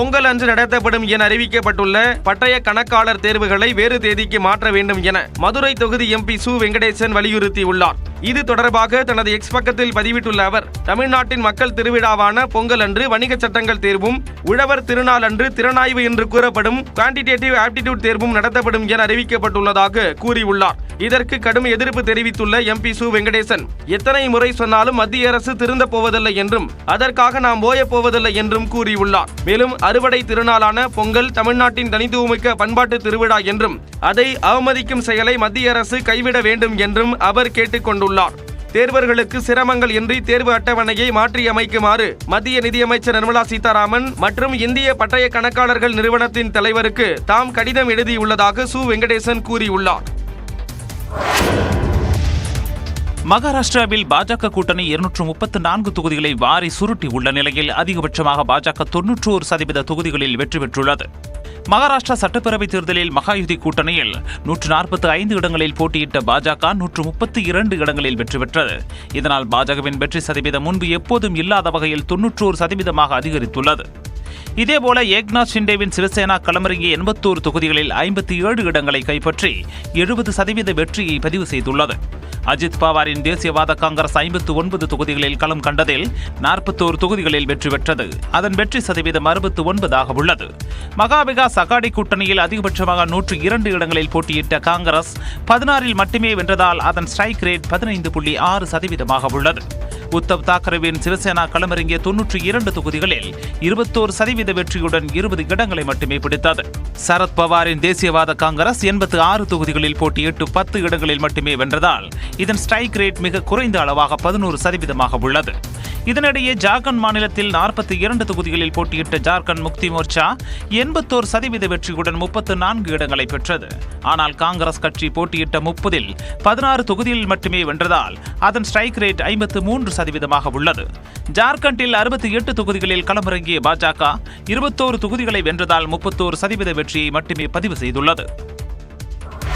பொங்கல் அன்று நடத்தப்படும் என அறிவிக்கப்பட்டுள்ள பட்டய கணக்காளர் தேர்வுகளை வேறு தேதிக்கு மாற்ற வேண்டும் என மதுரை தொகுதி எம்பி சு வெங்கடேசன் வலியுறுத்தியுள்ளார். இது தொடர்பாக தனது எக்ஸ் பக்கத்தில் பதிவிட்டுள்ள அவர் தமிழ்நாட்டின் மக்கள் திருவிழாவான பொங்கல் அன்று வணிக சட்டங்கள் தேர்வும் உழவர் திருநாள் அன்று திறனாய்வு என்று கூறப்படும் குவான்டிடேட்டிவ் ஆப்டிடியூட் தேர்வும் நடத்தப்படும் என அறிவிக்கப்பட்டுள்ளதாக கூறியுள்ளார். இதற்கு கடும் எதிர்ப்பு தெரிவித்துள்ள எம்பி சு. வெங்கடேசன் எத்தனை முறை சொன்னாலும் மத்திய அரசு திருந்த போவதில்லை என்றும் அதற்காக நாம் ஓயப் போவதில்லை என்றும் கூறியுள்ளார். மேலும் அறுவடை திருநாளான பொங்கல் தமிழ்நாட்டின் தனித்துவமிக்க பண்பாட்டு திருவிழா என்றும் அதை அவமதிக்கும் செயலை மத்திய அரசு கைவிட வேண்டும் என்றும் அவர் கேட்டுக்கொண்டுள்ளார். தேர்வர்களுக்கு சிரமங்கள் இன்றி தேர்வு அட்டவணையை மாற்றி அமைக்குமாறு மத்திய நிதியமைச்சர் நிர்மலா சீதாராமன் மற்றும் இந்திய பட்டய கணக்காளர்கள் நிறுவனத்தின் தலைவருக்கு தாம் கடிதம் எழுதியுள்ளதாக சு. வெங்கடேசன் கூறியுள்ளார். மகாராஷ்டிராவில் பாஜக கூட்டணி இருநூற்று முப்பத்து நான்கு தொகுதிகளை வாரி சுருட்டி உள்ள நிலையில் அதிகபட்சமாக பாஜக தொன்னூற்றோரு சதவீத தொகுதிகளில் வெற்றி பெற்றுள்ளது. மகாராஷ்டிரா சட்டப்பேரவை தேர்தலில் மகாயுதி கூட்டணியில் நூற்று நாற்பத்தி ஐந்து இடங்களில் போட்டியிட்ட பாஜக நூற்று முப்பத்தி இரண்டு இடங்களில் வெற்றி பெற்றது. இதனால் பாஜகவின் வெற்றி சதவீதம் முன்பு எப்போதும் இல்லாத வகையில் தொன்னூற்றோரு சதவீதமாக அதிகரித்துள்ளது. இதேபோல ஏக்நாத் ஷிண்டேவின் சிவசேனா களமிறங்கிய எண்பத்தோரு தொகுதிகளில் ஐம்பத்தி ஏழு இடங்களை கைப்பற்றி எழுபது சதவீத வெற்றியை பதிவு செய்துள்ளது. அஜித் பவாரின் தேசியவாத காங்கிரஸ் ஐம்பத்து ஒன்பது தொகுதிகளில் களம் கண்டதில் நாற்பத்தோரு தொகுதிகளில் வெற்றி பெற்றது. அதன் வெற்றி சதவீதம் அறுபத்து ஒன்பதாக உள்ளது. மகாவிகாஸ் அகாடி கூட்டணியில் அதிகபட்சமாக நூற்று இரண்டு இடங்களில் போட்டியிட்ட காங்கிரஸ் பதினாறில் மட்டுமே வென்றதால் அதன் ஸ்ட்ரைக் ரேட் பதினைந்து புள்ளி ஆறு சதவீதமாக உள்ளது. உத்தவ் தாக்கரேவின் சிவசேனா களமிறங்கிய தொன்னூற்றி இரண்டு தொகுதிகளில் இருபத்தோரு சதவீத வெற்றியுடன் இருபது இடங்களை மட்டுமே பிடித்தது. சரத் பவாரின் தேசியவாத காங்கிரஸ் எண்பத்து ஆறு தொகுதிகளில் போட்டியிட்டு பத்து இடங்களில் மட்டுமே வென்றதால் இதன் ஸ்ட்ரைக் ரேட் மிக குறைந்த அளவாக பதினோரு சதவீதமாக உள்ளது. இதனிடையே ஜார்க்கண்ட் மாநிலத்தில் நாற்பத்தி இரண்டு தொகுதிகளில் போட்டியிட்ட ஜார்க்கண்ட் முக்தி மோர்ச்சா எண்பத்தோரு சதவீத வெற்றியுடன் முப்பத்து நான்கு இடங்களை பெற்றது. ஆனால் காங்கிரஸ் கட்சி போட்டியிட்ட முப்பதில் பதினாறு தொகுதியில் மட்டுமே வென்றதால் அதன் ஸ்ட்ரைக் ரேட் ஐம்பத்து மூன்று சதவீதமாக உள்ளது. ஜார்க்கண்டில் அறுபத்தி எட்டு தொகுதிகளில் களமிறங்கிய பாஜக இருபத்தோரு தொகுதிகளை வென்றதால் முப்பத்தோரு சதவீத வெற்றியை மட்டுமே பதிவு செய்துள்ளது.